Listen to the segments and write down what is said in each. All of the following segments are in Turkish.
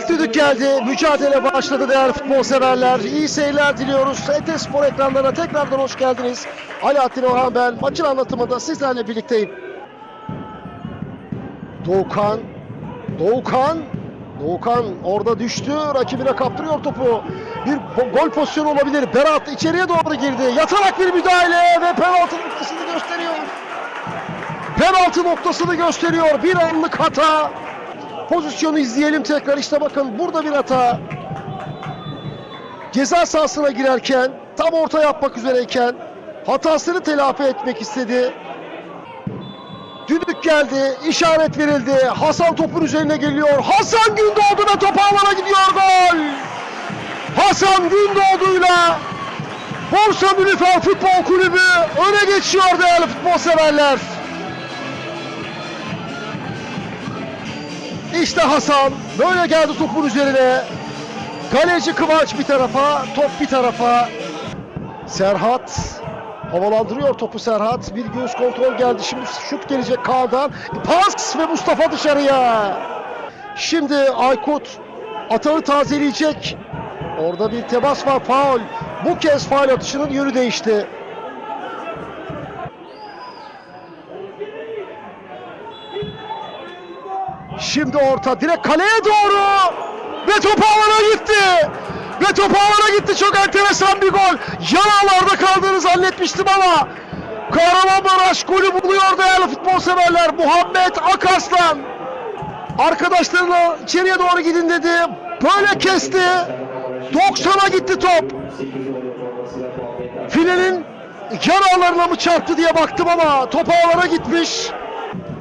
İlk düdük geldi. Mücadele başladı değerli futbol severler. İyi seyirler diliyoruz. ET Spor ekranlarına tekrardan hoş geldiniz. Alaaddin Orhan ben. Maçın anlatımında sizlerle birlikteyim. Doğukan. Doğukan. Doğukan orada düştü. Rakibine kaptırıyor topu. Bir gol pozisyonu olabilir. Berat içeriye doğru girdi. Yatarak bir müdahale ve penaltı noktasını gösteriyor. Penaltı noktasını gösteriyor. Bir anlık hata. Pozisyonu izleyelim tekrar. İşte bakın burada bir hata. Ceza sahasına girerken tam orta yapmak üzereyken hatasını telafi etmek istedi. Düdük geldi, işaret verildi. Hasan topun üzerine geliyor. Hasan Gündoğdu ve top ağlara gidiyor gol. Hasan Gündoğdu'yla Borsa Nilüfer Futbol Kulübü öne geçiyor değerli futbol severler. İşte Hasan böyle geldi topun üzerine. Kaleci Kıvanç bir tarafa, top bir tarafa. Serhat havalandırıyor topu Serhat. Bir göğüs kontrol geldi. Şimdi şut gelecek Kaan'dan. Pas ve Mustafa dışarıya. Şimdi Aykut atağı tazeleyecek. Orada bir temas var, faul. Bu kez faul atışının yönü değişti. Şimdi orta direkt kaleye doğru ve top ağlara gitti. Ve top ağlara gitti. Çok enteresan bir gol. Yanağlarda kaldığını zannetmiştim ama Kahramanmaraş golü buluyor değerli futbol severler. Muhammed Akarslan arkadaşlarına içeriye doğru gidin dedi. Böyle kesti. 90'a gitti top. Filenin yanağlarına mı çarptı diye baktım ama top ağlara gitmiş.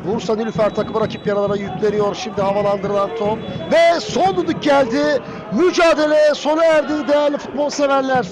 Bursa Nilüfer takımı rakip yaralara yükleniyor. Şimdi havalandırılan top. Ve son düdük geldi. Mücadele sona erdi değerli futbol severler.